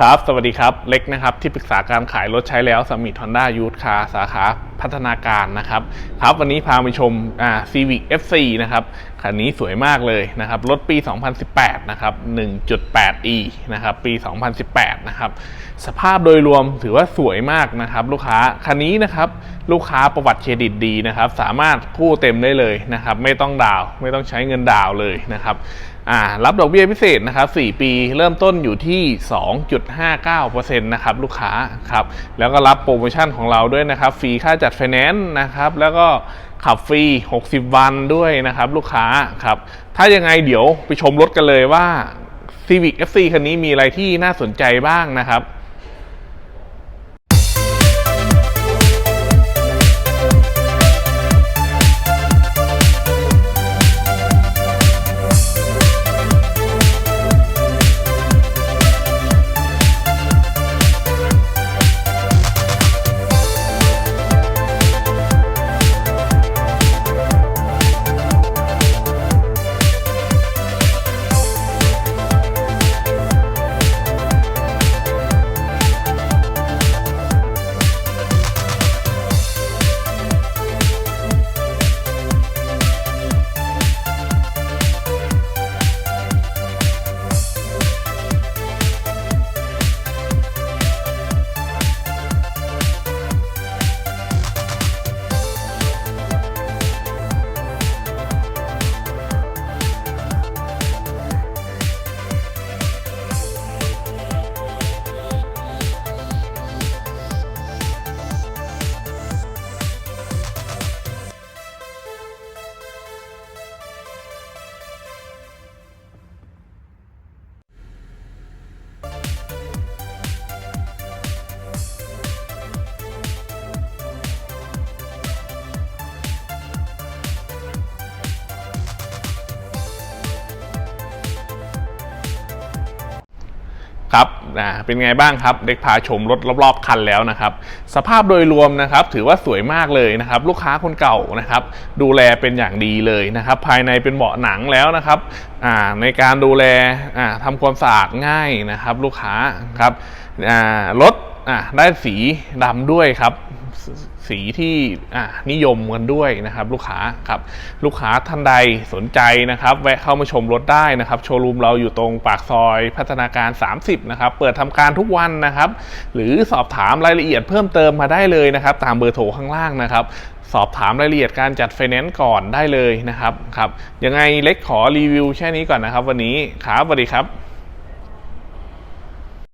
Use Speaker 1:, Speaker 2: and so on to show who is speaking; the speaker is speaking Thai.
Speaker 1: ครับ สวัสดีครับ เล็กนะครับ ที่ปรึกษาการขายรถใช้แล้วสมิธฮอนด้ายูทคาสาขาพัฒนาการนะครับ ครับ วันนี้พาไปชมอ่า Civic FC นะครับคันนี้สวยมากเลยนะครับ รถปี 2018 นะครับ 1.8e นะครับ ปี 2018 นะครับ สภาพโดยรวมถือว่าสวยมากนะครับ ลูกค้า คันนี้นะครับ ลูกค้าประวัติเครดิตดีนะครับ สามารถกู้เต็มได้เลยนะครับ ไม่ต้องดาว ไม่ต้องใช้เงินดาวเลยนะครับ อ่ารับดอกเบี้ยพิเศษนะครับ 4 ปีเริ่มต้นอยู่ที่ 2.59%นะครับลูกค้าครับแล้วก็รับโปรโมชั่นของเราด้วยนะครับฟรีค่าจัดไฟแนนซ์นะครับแล้วก็ขับฟรี 60 วันด้วยนะครับลูกค้าครับถ้ายังไงเดี๋ยวไปชมรถกันเลยว่า Civic FC คันนี้มีอะไรที่น่าสนใจบ้างนะครับ ครับนะเป็นไงบ้างครับ เด็กพาชมรถรอบๆคันแล้วนะครับ สภาพโดยรวมนะครับถือว่าสวยมากเลยนะครับ ลูกค้าคนเก่านะครับดูแลเป็นอย่างดีเลยนะครับ ภายในเป็นเบาะหนังแล้วนะครับในการดูแลทำทำความสะอาดง่ายนะครับ ลูกค้าครับรถได้สีดำด้วยครับ สีที่นิยมกันด้วยนะครับ ลูกค้าครับลูกค้าท่านใดสนใจนะครับ แวะเข้ามาชมรถได้นะครับ โชว์รูมเราอยู่ตรงปากซอยพัฒนาการ 30 นะครับ เปิดทำการทุกวันนะครับ หรือสอบถามรายละเอียดเพิ่มเติมมาได้เลยนะครับ ตามเบอร์โทรข้างล่างนะครับสอบถามรายละเอียดการจัดไฟแนนซ์ก่อนได้เลยนะครับครับยังไงเล็กขอรีวิวแค่นี้ก่อนนะครับ วันนี้ครับสวัสดีครับ